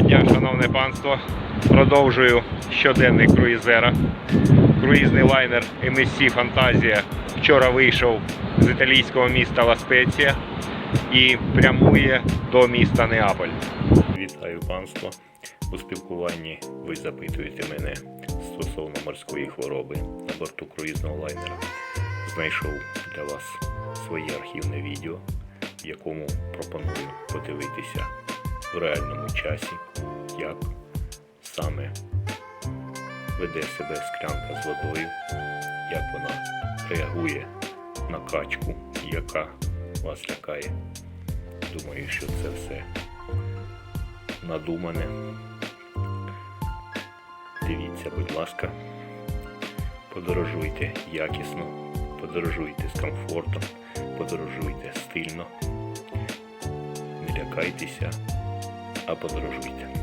дня, шановне панство. Продовжую щоденний круїзера. Круїзний лайнер MSC Фантазія вчора вийшов з італійського міста Ла Спеція і прямує до міста Неаполь. Вітаю панство. У спілкуванні ви запитуєте мене стосовно морської хвороби на борту круїзного лайнера. Знайшов для вас своє архівне відео, в якому пропоную подивитися в реальному часі, як саме веде себе склянка з водою, як вона реагує на качку, яка вас лякає. Думаю, що це все надумане. Дивіться, будь ласка, подорожуйте якісно, подорожуйте з комфортом, подорожуйте стильно. Не лякайтеся, подорожуйте.